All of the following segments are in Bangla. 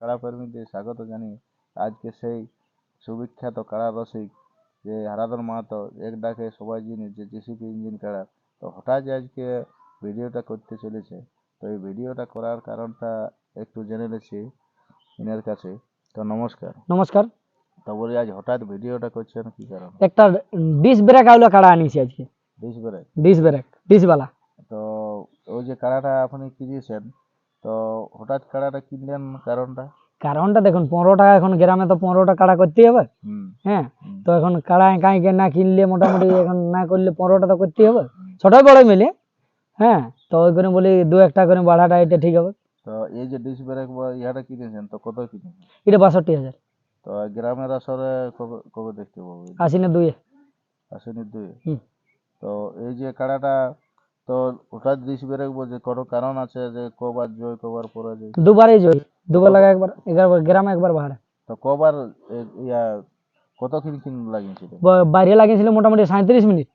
কাড়া স্বাগত জানিয়ে আজকে সেই সুবিখ্যাত কাড়া রসিক যে হারাধন মাহাতো এক ডাকে সবাই জিনে যে জেসিপি ইঞ্জিন কাড়া তো হঠাৎ আজকে ভিডিওটা করতে চলেছে তো এই ভিডিওটা করার কারণটা একটু জেনে নিচ্ছি ইনার কাছে। তো নমস্কার। নমস্কার। তো বলি আজ হঠাৎ ভিডিওটা করছেন কি কারণ? একটা ডিস ব্রেক আউলা কাড়া আনিছি আজকে? ডিস বেড়ে ডিস ব্রেক ডিসওয়ালা তো ওই যে কাড়াটা আপনি কিনেছেন তো হঠাৎ কাড়াটা কিনলেন কারণটা? কারণটা দেখুন পনেরো টাকা এখন গ্রামে তো পনেরোটা কাড়া করতেই হবে। হ্যাঁ তো এখন কাড়া কাঁইকে না কিনলে মোটামুটি এখন না করলে পনেরোটা তো করতেই হবে। ছোটোই বড় মিলে হ্যাঁ তো ওই করে বলি দু একটা করে বাড়াটা এটা ঠিক হবে। তো এই যে ডিস ব্রেক বা ইহাটা কিনেছেন তো কত কিনেছেন? এটা বাষট্টি হাজার। তো গ্রামের আসরে কবে কবে দেখতে পাবো? আশি না দুই আসেনি দুই হুম। তো এই যে কাড়াটা তো হঠাৎ ডিস ব্রেক বলছে কোনো কারণ আছে যে কবার জয় কবার পরাজয়। দুবারই জয় দুবার লাগা একবার এগারো গ্রামে একবার বাহারে। তো কবার ইয়া কত কিন লাগিয়েছিল? বাইরে লাগিয়েছিল মোটামুটি সাঁত্রিশ মিনিট।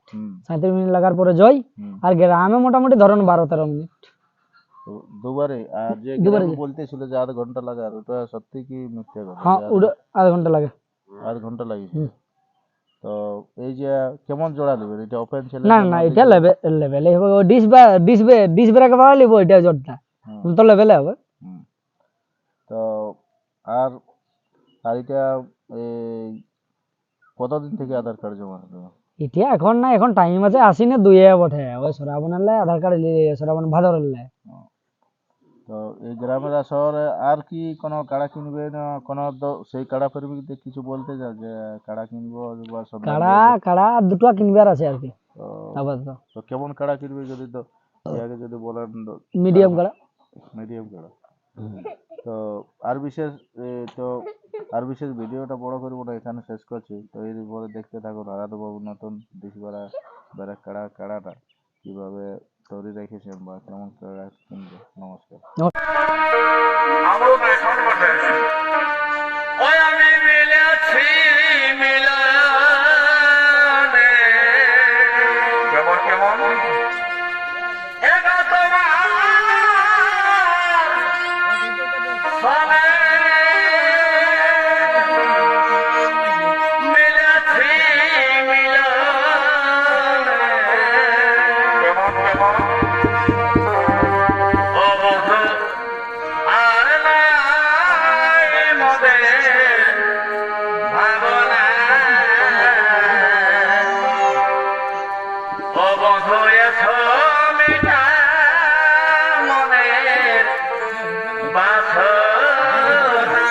সাঁত্রিশ মিনিট লাগার পরে জয় আর গ্রামে মোটামুটি ধরুন বারো তেরো মিনিট। দুবারে আর যে বলতেছিল যে আধ ঘণ্টা লাগার ওটা সত্যি কি মিথ্যে কথা? হ্যাঁ ওটা আধ ঘণ্টা লাগে। আধ ঘণ্টা হুম। তো এই যে কেমন জোড়া দেবেন এটা ওপেন ছেলে না না এটা লেভেল হবে ও ডিস বা ডিস ডিস ব্রেক বাড়া লিব এটা হুম, তো লেভেলে হবে। তো আর আর এটা এই কতদিন থেকে আধার কার্ড জমা দেবে এটা এখন না এখন টাইম আছে আসি না দুই বটে ওই সরাবনের লাই আধার কার্ড সরাবন ভাদরের লাই তো এই গ্রামের শহরে আর কি কোনো কাড়া কিনবে না কোনো দ- সেই কাড়া প্রেমীদের কিছু বলতে চাও যে কাড়া কিনবো বা কাড়া কাড়া দুটো কিনবার আছে আর কি। তো আপাতত। তো কেমন কাড়া কিনবে যদি তো আগে যদি বলেন মিডিয়াম কাড়া। মিডিয়াম কাড়া। তো আর বিশেষ তো আর বিশেষ ভিডিওটা বড় করব না এখানে শেষ করছি। তো এর পরে দেখতে থাকুন আরাধ বাবু নতুন ডিসবেড়া বেড়া কাড়া কাড়াটা কীভাবে তৈরি রেখেছেন বা কেমন কাড়া কিনবে নমস্কার। ওই এসো মিটা মনের বাসনা।